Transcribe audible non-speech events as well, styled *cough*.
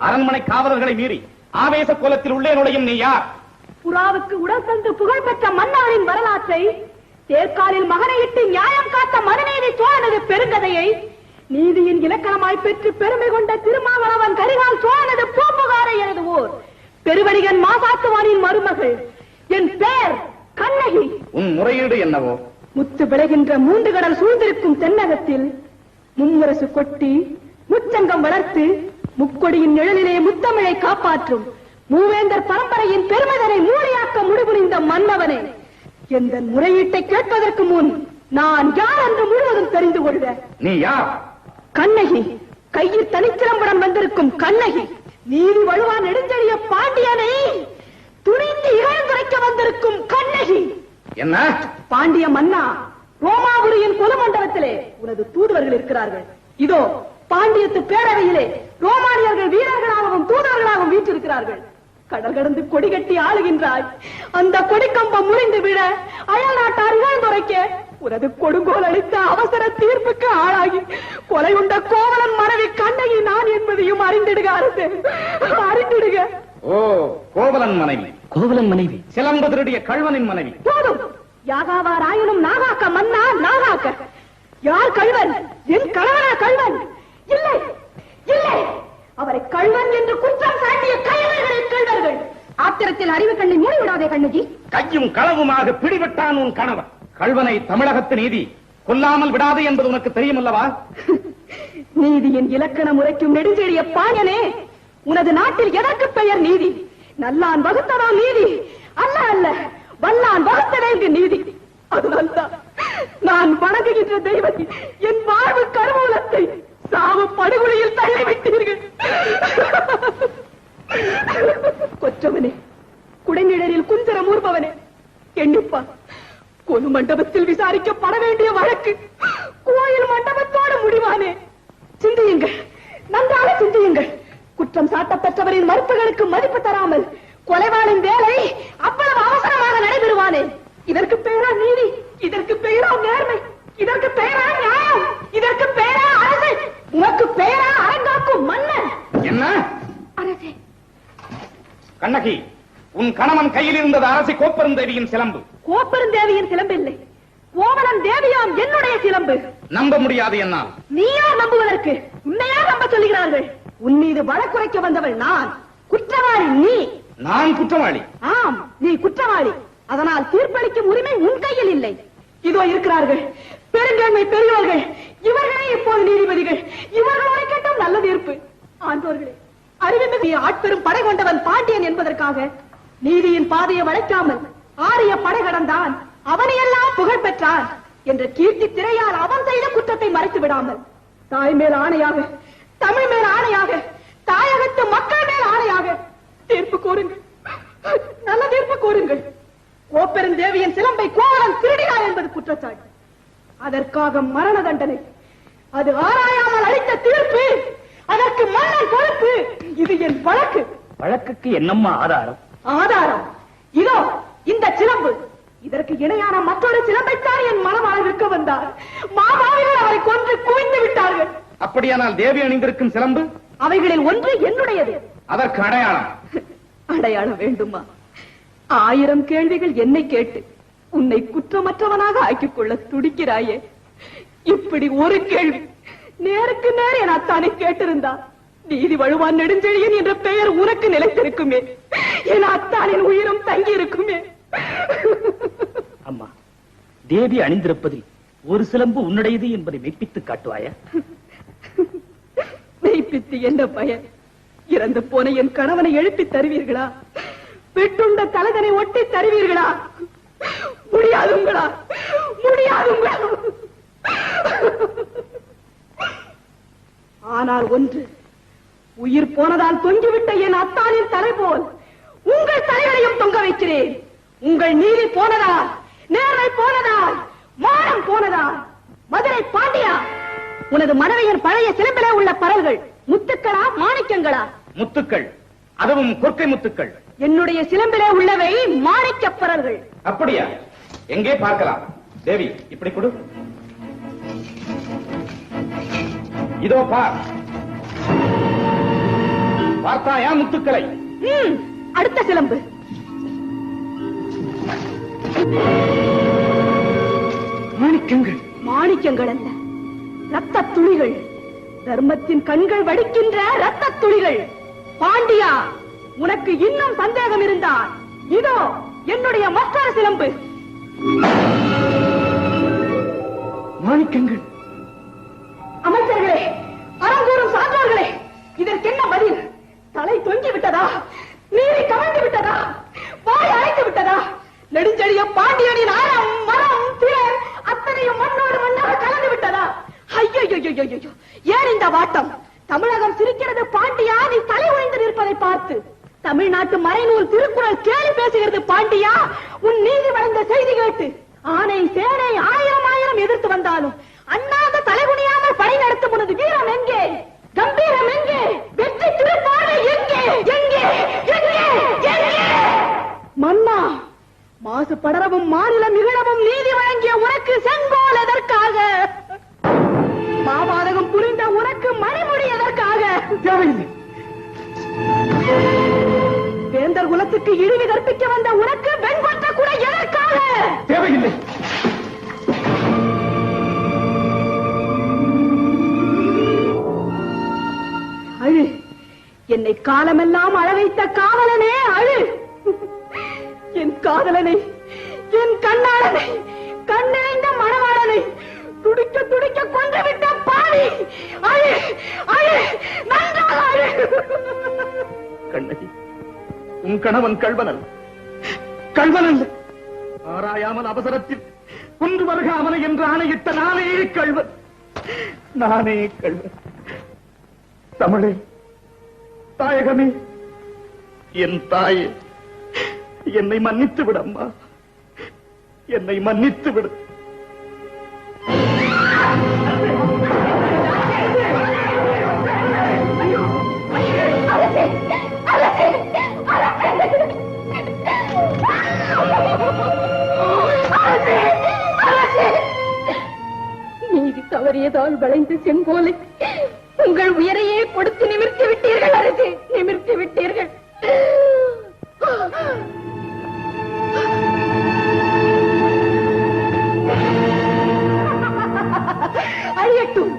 அரண்மனை காவலர்களை மீறி ஆவேச கோலத்தில் உள்ளே நுழையும் நீ யார்? புறாவுக்கு உடல் தந்து புகழ்பெற்ற மன்னாரின் வரலாற்றை தேர்காலில் மகனையிட்டு நியாயம் காத்த மனுநீதி சோழனது பெருங்கதையை நீதியின் இலக்கணமாய் பெற்று பெருமை கொண்ட திருமாவளவன் கரிகால் சோழனது பூம்புகாரை எழுதுவோர். பெருவணிகன் மாசாத்துவானின் மருமகள் என் பேர் கண்ணகி. உன் முறையீடு என்னவோ? முத்து விளைகின்ற மூன்று கடல் சூழ்ந்திருக்கும் தென்னகத்தில் மும்முரசு கொட்டி முச்சங்கம் வளர்த்து முக்கொடியின் நிழலிலே முத்தமிழை காப்பாற்றும் மூவேந்தர் பரம்பரையின் பெருமதனை மூளையாக்க முடிபுரிந்த மன்னவனே. எந்த முறையீட்டை கேட்பதற்கு முன் நான் யார் என்று முழுவதும் தெரிந்து கொள்க. நீ யார்? கண்ணகி. கையில் தனிச்சிலம்பரம் வந்திருக்கும் கண்ணகி. நீதி வலுவா நெடுஞ்செழிய பாண்டியனை துணிந்து இகழ்ந்துரைக்க வந்திருக்கும் கண்ணகி. என்ன? பாண்டிய மன்னா ரோமாபுரியின் கொலு மண்டபத்திலே உனது தூதுவர்கள் இருக்கிறார்கள். இதோ பாண்டியத்து பேரவையிலே வீற்றிருக்கிறார்கள் கடல் கடந்து கொடி கட்டி ஆளுகின்றாய். அந்த கொடிக்கம்பம் முறிந்து விழ அயல் நாட்டார் இழந்துரைக்க உனது கொடுங்கோல் அளித்த அவசர தீர்ப்புக்கு ஆளாகி கொலை உண்ட கோவலன் மனைவி கண்ணகி நான் என்பதையும் அறிந்திடுக அரசு. அறிந்திடுக. ஓ கோவலன் மனைவி. கோவலன் மனைவி. சிலம்பு திருடிய கழ்வனின் மனைவி. போதும். யாகாவார் ஆயினும் நாகாக்க மன்னா நாகாக்க. யார் கள்வன்? என் கணவனா இல்லை இல்லை அவரை கள்வன் என்று குற்றம் சாட்டிய கைவர்களை கள்வர்கள் ஆத்திரத்தில் அறிவு கண்ணை மூடிவிடாதே கண்ணகி. கையும் களவுமாக பிடிபட்டான் உன் கணவன் கழ்வனை தமிழகத்து நீதி. கொல்லாமல் விடாது என்பது உனக்கு தெரியுமல்லவா? *laughs* நீதியின் இலக்கண முறைக்கும் நெடுஞ்செழிய பாயனே உனது நாட்டில் எதற்கு பெயர் நீதி? நல்லான் வகுத்ததா நீதி? அல்ல அல்ல. வல்லான் வகுத்ததே இங்கு நீதி அதனால்தான் நான் வணங்குகின்ற தெய்வத்தை என் வாழ்வு கருவூலத்தை சாவு படுகொலையில் தள்ளிவிட்டீர்கள் *laughs* கொற்றவனே குடைநிழலில் குஞ்சரம் ஊர்பவனே. எண்ணிப்பா கொலு மண்டபத்தில் விசாரிக்கப்பட வேண்டிய வழக்கு. கோயில் மண்டபத்தோடு முடிவானே. சிந்தியுங்கள் நன்றாக சிந்தியுங்கள். குற்றம் சாட்டப்பெற்றவரின் மறுப்புகளுக்கு மதிப்பு தராமல் கொலைவாளின் வேலை அவ்வளவு அவசரமாக நடைபெறுவானே. இதற்கு பெயரா நீதி இதற்கு பெயரா நேர்மை இதற்கு பெயரா நியாயம் இதற்கு பெயரா அரசு உனக்கு பெயரா அரங்காக்கும் மன்னன். என்ன? அரசே. கண்ணகி உன் கணவன் கையில் இருந்தது அரசி கோப்பெருந்தேவியின் சிலம்பு. கோப்பெருந்தேவியின் சிலம்பில்லை. கோவலன் தேவியாம் என்னுடைய சிலம்பு. நம்ப முடியாது என்னால். நீயா நம்புவதற்கு உன்னையா நம்ப சொல்லுகிறார்கள்? உன் மீது வழக்குரைக்க வந்தவள் நான். குற்றவாளி நீ. நான் குற்றவாளி. ஆம் நீ குற்றவாளி. அதனால் தீர்ப்பளிக்கும் உரிமை உன் கையில் இல்லை. இதோ இருக்கிறார்கள். பெருங்கண்மை பெரியவர்கள் இவர்களே இப்போது நீதிபதிகள். இவர்களோட கேட்டும் நல்ல தீர்ப்பு. ஆண்டோர்களே அறிவுமிகு ஆட்பெரும் படை கொண்டவன் பாண்டியன் என்பதற்காக நீதியின் பாதையை வளைக்காமல் ஆரிய படை கடந்தான். அவனையெல்லாம் புகழ் பெற்றான் என்ற கீர்த்தி திரையால் அவன் செய்த குற்றத்தை மறைத்து விடாமல் தாய் மேல் ஆணையாக தமிழ் மேல் ஆணையாக தாயகத்து மக்கள் மேல் ஆணையாக தீர்ப்பு கூறுங்கள். நல்ல தீர்ப்பு கூறுங்கள். கோப்பெருந்தேவியின் சிலம்பை கோவலன் திருடினார் என்பது குற்றச்சாட்டு. அதற்காக மரண தண்டனை. அது ஆராயாமல் அளித்த தீர்ப்பு. அதற்கு மன்னன் பொறுப்பு. இது என் வழக்கு. வழக்குக்கு என்னம்மா ஆதாரம்? ஆதாரம். இதோ இந்த சிலம்பு. இதற்கு இணையான மற்றொரு சிலம்பைத்தான் என் மனமாக விற்க வந்தார். மாமாவிகள் அவரை கொன்று குவிந்து விட்டார்கள். அப்படியானால் தேவி அணிந்திருக்கும் சிலம்பு? அவைகளில் ஒன்று என்னுடையது. அதற்கு அடையாளம். அடையாளம் வேண்டுமா? ஆயிரம் கேள்விகள் என்னை கேட்டு உன்னை குற்றமற்றவனாக ஆக்கிக் கொள்ள துடிக்கிறாயே. இப்படி ஒரு கேள்வி நேருக்கு நேர் என் அத்தானை கேட்டிருந்தா. நீதி வழுவான் நெடுஞ்செழியன் என்ற பெயர் உனக்கு நிலைத்திருக்குமே. என் அத்தானின் உயிரும் தங்கி இருக்குமே அம்மா தேவி அணிந்திருப்பதில் ஒரு சிலம்பு உன்னுடையது என்பதை மெய்ப்பித்து காட்டுவாயா? மெய்ப்பித்து என்ன பயன்? இறந்து போன என் கணவனை எழுப்பி தருவீர்களா? வெட்டுண்ட தலகனை ஒட்டி தருவீர்களா? முடியாதுங்களா? முடியாதுங்களா? ஆனால் ஒன்று உயிர் போனதால் தொங்கிவிட்ட என் அத்தானின் தலை போல் உங்கள் தலைவரையும் தொங்க வைக்கிறேன். உங்கள் நீதி போனதால் நேர்மை போனதால் மானம் போனதால் மதுரை பாண்டியா உனது மனைவியின் பழைய சிலம்பிலே உள்ள பரல்கள் முத்துக்களா மாணிக்கங்களா? முத்துக்கள் அதுவும் கொற்கை முத்துக்கள். என்னுடைய சிலம்பிலே உள்ளவை மாணிக்கப் பரல்கள். அப்படியா? எங்கே பார்க்கலாம். தேவி இப்படி கொடு. இதோ பார். பார்த்தாயா முத்துக்களை? அடுத்த சிலம்பு மாணிக்கங்கள். மாணிக்கங்கள் அல்ல. ரத்த துளிகள். தர்மத்தின் கண்கள் வடிக்கின்ற ரத்த துளிகள். பாண்டியா உனக்கு இன்னும் சந்தேகம் இருந்தால் இதோ என்னுடைய மற்றொரு சிலம்பு. மாணிக்கங்கள். ஐயோ ஏன் இந்த வாட்டம்? தமிழகம் சிரிக்கிறது பாண்டியா நீ தலை ஒழிந்து நிற்பதை பார்த்து. தமிழ்நாட்டு மறைநூல் திருக்குறள் கேலி பேசுகிறது பாண்டியா உன் நீதி வழங்க செய்தி கேட்டு. ஆனை சேனை ஆயிரம் ஆயிரம் எதிர்த்து வந்தாலும் அண்ணாத தலைகுனியாமல் படை நடத்தும் உனது வீரம் எங்கே? கம்பீரம் எங்கே? வெற்றி திருப்பார்வை எங்கே? எங்கே? எங்கே? எங்கே? மன்னா மாசு படரவும் மாநிலம் இகழவும் நீதி வழங்கிய உனக்கு செங்கோல் எதற்காக? தேவையில்லை வேந்தர் குலத்துக்கு இழிவு கற்பிக்க வந்த உனக்கு வெண்கொற்ற கூட எதற்காக? தேவையில்லை. அழு. என்னை காலமெல்லாம் அழ வைத்த காவலனே அழு. என் காதலனை என் கண்ணாளனை கண்ணிறைந்த மணவாளனை துடிக்க துடிக்க உன் கணவன் கள்வனன். கள்வனன் ஆராயாமல் அவசரத்தில் கொன்று வருகாமலை என்று ஆணையிட்ட நானே கள்வன். நானே கள்வன். தமிழே தாயகமே என் தாயே என்னை மன்னித்து விடம்மா. என்னை மன்னித்து விடு. நீதி தவறியதால் வளைந்து செம்போலை உங்கள் உயரையே கொடுத்து நிமிர்த்தி விட்டீர்கள் அரசு நிமிர்த்தி விட்டீர்கள். அழியட்டும்.